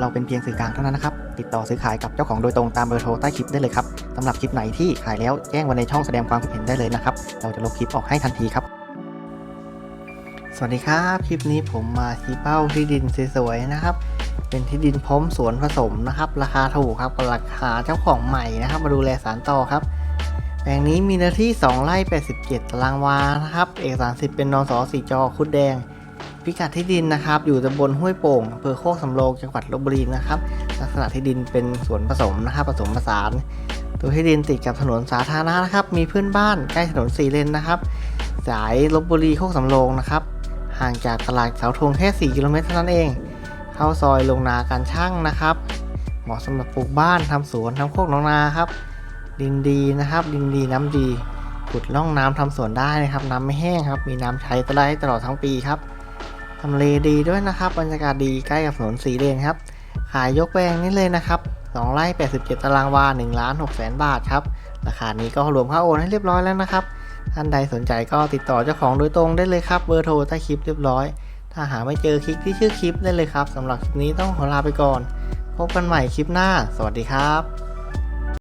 เราเป็นเพียงสื่อกลางเท่านั้นนะครับ ติดต่อซื้อขายกับเจ้าของโดยตรงตามเบอร์โทรใต้คลิปได้เลยครับสำหรับคลิปไหนที่ขายแล้วแจ้งไว้ในช่องแสดงความคิดเห็นได้เลยนะครับ เราจะลบคลิปออกให้ทันทีครับ สวัสดีครับ คลิปนี้ผมมาชี้เป้าที่ดินสวยๆนะครับ เป็นที่ดินพร้อมสวนผสมนะครับ ราคาถูกครับกับราคาเจ้าของใหม่นะครับ มาดูแลสารต่อครับแปลงนี้มีเนื้อที่ 2 ไร่ 87 ตารางวานะครับ เอกสารสิทธิ์เป็นนสสีจอคุดแดง พิกัดที่ดินนะครับ อยู่ตำบลห้วยโป่งอำเภอโคกสำโรงจังหวัดลบบุรีนะครับ ลักษณะที่ดินเป็นสวนผสมนะครับ ผสมผสาน ตัวที่ดินติดกับถนนสาธารณะนะครับ มีเพื่อนบ้านใกล้ถนนสี่เลนนะครับ สายลบบุรีโคกสำโรงนะครับ ห่างจากตลาดเสาธงแค่4กิโลเมตรเท่านั้นเอง เข้าซอยลงนาการช่างนะครับ เหมาะสำหรับปลูกบ้านทำสวนทำโคกน้องนาครับ ดินดีนะครับ ดินดีน้ำดีขุดร่องน้ำทำสวนได้นะครับ น้ำไม่แห้งครับ มีน้ำใช้ตลอดตลอดทั้งปีครับ ทำเลดีด้วยนะครับ บรรยากาศดีใกล้กับถนนสีเลนครับ ขายยกแปลงนี้เลยนะครับ2ไร่87 ตารางวา1ล้าน6แสนบาทครับ ราคานี้ก็รวมค่าโอนให้เรียบร้อยแล้วนะครับ ท่านใดสนใจก็ติดต่อเจ้าของโดยตรงได้เลยครับ เบอร์โทรใต้คลิปเรียบร้อย ถ้าหาไม่เจอคลิกที่ชื่อคลิปได้เลยครับสำหรับคลิปนี้ต้องขอลาไปก่อน พบกันใหม่คลิปหน้า สวัสดีครับ